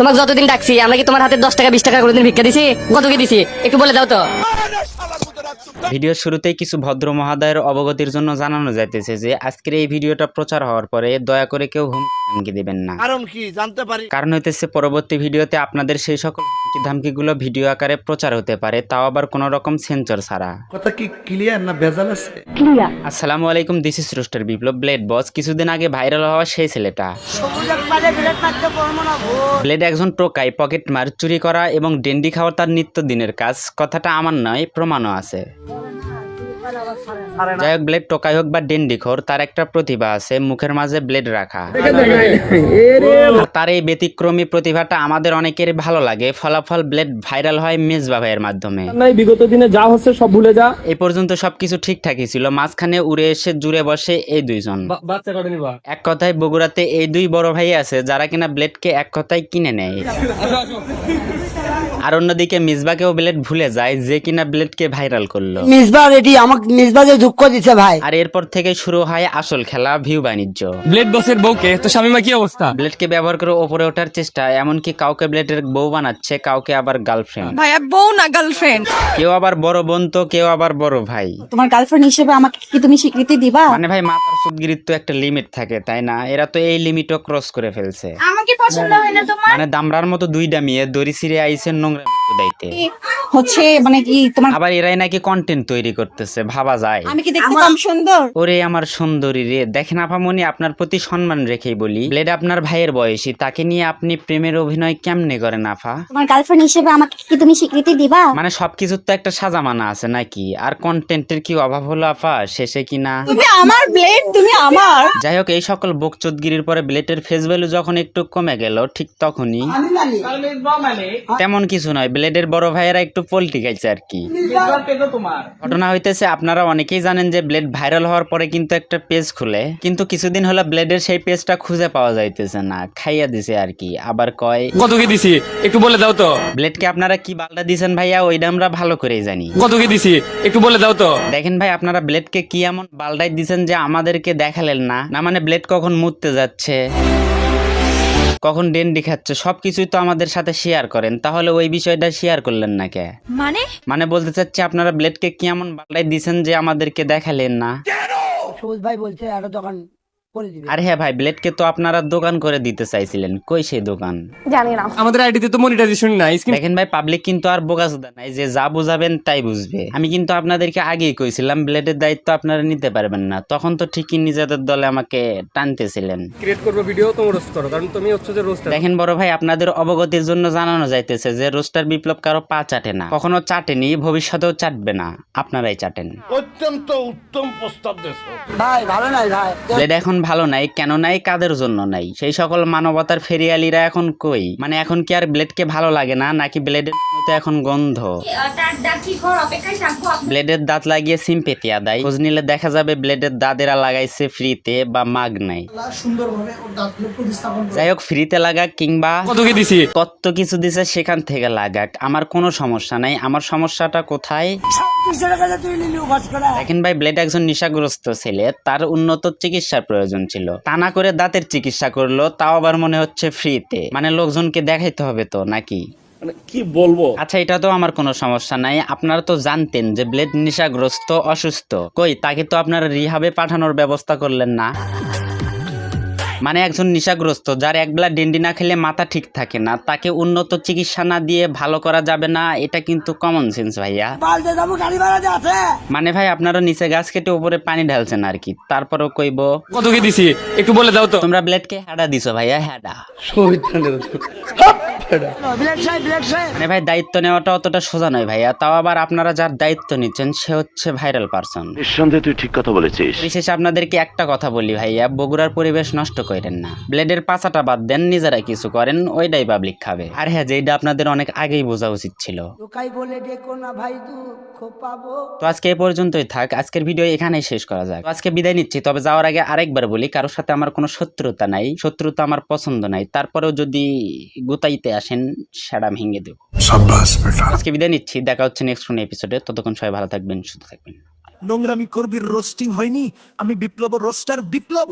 তোমাকে যতদিন ডাকছি, আমরা কি তোমার হাতে দশ টাকা, বিশ টাকা কোনোদিন ভিক্ষা দিছি? কত কি দিছি। একটু বলে দাও তো। ভিডিওর শুরুতেই কিছু ভদ্র মহাদয়ের অবগতির জন্য জানানো যাইতেছে যে আজকের এই ভিডিওটা প্রচার হওয়ার পরে দয়া করে কেউ হুমকি দিবেন না। কারণ কি? জানতে পারি। কারণ হইতেছে পরবর্তী ভিডিওতে আপনাদের সেই সকল হুমকি ধামকিগুলো ভিডিও আকারে প্রচার হতে পারে তাও আবার কোনো রকম সেন্সর ছাড়া। কথা কি ক্লিয়ার না ভেজাল আছে? ক্লিয়ার আসসালামু আলাইকুম this is roaster Biplob blade boss কিছুদিন আগে ভাইরাল হওয়া সেই ছেলেটা। ব্লেড একজন টোকাই পকেট মার চুরি করা এবং ডেন্ডি খাওয়া তার নিত্যদিনের কাজ। কথাটা আমার নয় প্রমাণও আছে। যাই হোক ব্লেড টোকাই হোক বা ডেন্ডি খোর তার একটা প্রতিভা আছে মুখের মাঝে ব্লেড রাখা। তার এই ব্যতিক্রমী প্রতিভাটা আমাদের অনেকের ভালো লাগে। ফলাফল ব্লেড ভাইরাল হয় মেজবা ভাইয়ের মাধ্যমে। বিগত দিনে যা হচ্ছে সব ভুলে যা। এই পর্যন্ত সবকিছু ঠিকঠাকই ছিল। মাঝখানে উড়ে এসে জুড়ে বসে এই দুইজন। বাচ্চা কটা নিবা? এক কথায় বগুড়াতে এই দুই বড় ভাই আছে যারা কিনা ব্লেডকে এক কথায় কিনে নেয়। আর অন্যদিকে মিসবাকেও ব্লেড ভুলে যায় যে কিনা ব্লেডকে ভাইরাল করল। মিসবা রেডি আমাকে মিসবা যে দুঃখ দিছে ভাই। আর এরপর থেকে শুরু হয় আসল খেলা ভিউ বাণিজ্য। ব্লেড বসের বউকে তো স্বামীমা কি অবস্থা? ব্লেডকে ব্যবহার করে ওপরে ওঠার চেষ্টা এমনকি কাউকে ব্লেডের বউ বানাচ্ছে কাউকে আবার গার্লফ্রেন্ড। ভাইয়া বউ না গার্লফ্রেন্ড? কেউ আবার বড় বোন তো কেউ আবার বড় ভাই। তোমার গার্লফ্রেন্ড হিসেবে আমাকে কি তুমি স্বীকৃতি দিবা? মানে ভাই মাথার সুদগিরির তো একটা লিমিট থাকে তাই না? এরা তো এই লিমিটও ক্রস করে ফেলছে। আমাকে পছন্দ হয় না তোমার? মানে দামরার মতো দুইটা মেয়ে দড়ি ছিঁড়ে আইছেন নোংরা দাইতে। হচ্ছে মানে কি তোমার আবার এরাই নাকি কন্টেন্ট তৈরি করতেছে ভাবা যায়। আমি কি দেখতে কম সুন্দর। ওরে আমার সুন্দরী রে। দেখেন আপামনি আপনার প্রতি সম্মান রেখেই বলি। ব্লেড আপনার ভাইয়ের বয়সী তাকে নিয়ে আপনি প্রেমের অভিনয় কেমনে করেন আফা? তোমার গার্লফ্রেন্ড হিসেবে আমাকে কি তুমি স্বীকৃতি দিবা? মানে সবকিছুর তো একটা সাজামানা আছে নাকি? আর কন্টেন্টের কি অভাব হলো আফা? শেষে কিনা তুমি আমার ব্লেড তুমি আমার। যাই হোক এই সকল বকচোদগিরির পরে ব্লেডের ফেস ভ্যালু যখন একটু কমে গেল ঠিক তখনই। তেমন কিছু নয় ব্লেডের বড় ভাইয়েরা একটু পল্টি আর কি। ঘটনা হইতেছে আপনারা অনেকেই জানেন যে ব্লেড ভাইরাল হওয়ার পরে কিন্তু একটা পেজ খুলে। কিন্তু কিছুদিন হলো ব্লেডের সেই পেজটা খুঁজে পাওয়া যাইতেছে না খাইয়া দিছে আর কি। আবার কয় কত কি দিছি? একটু বলে দাও তো। ব্লেডকে আপনারা কি বালটা দিছেন ভাইয়া ওইটা আমরা ভালো করেই জানি। কত কি দিছি? একটু বলে দাও তো। দেখেন ভাই আপনারা ব্লেডকে কি এমন বালটাই দিছেন যে আমাদেরকে দেখালেন না? না মানে ব্লেড কখন মুততে যাচ্ছে? কখন ডেন্ডি খাচ্ছে সবকিছুই তো আমাদের সাথে শেয়ার করেন। তাহলে ওই বিষয়টা শেয়ার করলেন না কে? মানে? মানে বলতে চাচ্ছি আপনারা ব্লেডকে কি এমন বালটাই দিছেন যে আমাদেরকে দেখালেন না? সবুজ ভাই বলছে আরও আর হ্যাঁ ভাই ব্লেডকে তো আপনারা দোকান করে দিতে চাইছিলেন। কই সেই দোকান? জানি না। আমাদের আইডিতে তো মনিটাইজেশন নাই দেখেন ভাই পাবলিক কিন্তু আর বোকাচোদা নাই যে যা বুঝাবেন তাই বুঝবে। আমি কিন্তু আপনাদেরকে আগেই কইছিলাম ব্লেডের দায়িত্ব আপনারা নিতে পারবেন না। তখন তো ঠিকই নিজেদের দলে আমাকে টানতেছিলেন। ক্রিয়েট করব ভিডিও তুমি রোস্ট করো কারণ তুমি হচ্ছে যে রোস্টার দেখেন বড় ভাই আপনাদের অবগতির জন্য জানানো যাইতেছে যে রোস্টার বিপ্লব কারও পা চাটে না। কখনো চাটেনি ভবিষ্যতেও চাটবে না। আপনারাই চাটেন। অত্যন্ত উত্তম প্রস্তাব দেশ ভাই ভালো নাই ভাই। ব্লেড এখন ভালো নাই কেন নাই কাদের জন্য নাই? সেই সকল মানবতার ফেরিয়ালিরা এখন কই? মানে এখন কি আর ব্লেডকে ভালো লাগে না নাকি ব্লেডের এখন গন্ধ? ব্লেডের দাঁত লাগিয়ে সিম্পেতি আদায়। খোঁজ নিলে দেখা যাবে ব্লেডের দাঁতেরা লাগাইছে ফ্রিতে বা মাগ নাই। যাই হোক ফ্রিতে লাগাক কিংবা কত কত কিছু দিছে সেখান থেকে লাগাক। আমার কোনো সমস্যা নাই। আমার সমস্যাটা কোথায়? দেখেন ভাই ব্লেড একজন নেশাগ্রস্ত ছেলে তার উন্নত চিকিৎসার প্রয়োজন ছিল। তা না করে দাঁতের চিকিৎসা করল তাও আবার মনে হচ্ছে ফ্রিতে মানে লোকজনকে দেখাইতে হবে তো নাকি? কি বলব? আচ্ছা এটা তো আমার কোনো সমস্যা নাই। আপনারা তো জানতেন যে ব্লেড নেশাগ্রস্ত অসুস্থ। কই তাকে তো আপনারা রিহাবে পাঠানোর ব্যবস্থা করলেন না? মানে একজন নেশাগ্রস্ত যার একবেলা ডেন্ডি না খেলে মাথা ঠিক থাকে না তাকে উন্নত চিকিৎসা না দিয়ে ভালো করা যাবে না এটা কিন্তু কমন সেন্স ভাইয়া। মানে ভাই আপনারা নিচে গাছ কেটে উপরে পানি ঢালছেন আর কি তারপরেও কইব। কত কি দিছি? একটু বলে দাও তো। তোমরা ব্লেডকে হ্যাডা দিছো ভাইয়া হ্যাডা ব্লেড ব্লেড সাহেব মানে ভাই দায়িত্ব নেওয়াটা অতটা সোজা নয় ভাইয়া তাও আবার আপনারা যার দায়িত্ব নিচ্ছেন সে হচ্ছে ভাইরাল পারসন নিঃসন্দেহে তুই ঠিক কথা বলেছিস। বিশেষ আপনাদেরকে একটা কথা বলি ভাইয়া বগুড়ার পরিবেশ নষ্ট করেন না। ব্লেডের পাচাটা বাদ দেন নিজেরা কিছু করেন ওইটাই পাবলিক খাবে। আর হ্যাঁ যেটা আপনাদের অনেক আগেই বোঝা উচিত ছিল। লোকাই বলে ডেকো না ভাই দুঃখ পাবো। তো আজকে এই পর্যন্তই থাক। আজকের ভিডিও এখানেই শেষ করা যাক। আজকে বিদায় নিচ্ছি তবে যাওয়ার আগে আরেকবার বলি কারোর সাথে আমার কোনো শত্রুতা নাই। শত্রুতা আমার পছন্দ নাই। তারপরেও যদি গুতাইতে আসেন সেটা ভেঙে দেব। আজকে বিদায় নিচ্ছি। দেখা হচ্ছে নেক্সট কোন এপিসোডে ততক্ষণ সবাই ভালো থাকবেন সুস্থ থাকবেন। নোংরামি করবি রোস্টিং হয়নি। আমি বিপ্লব রোস্টার বিপ্লব।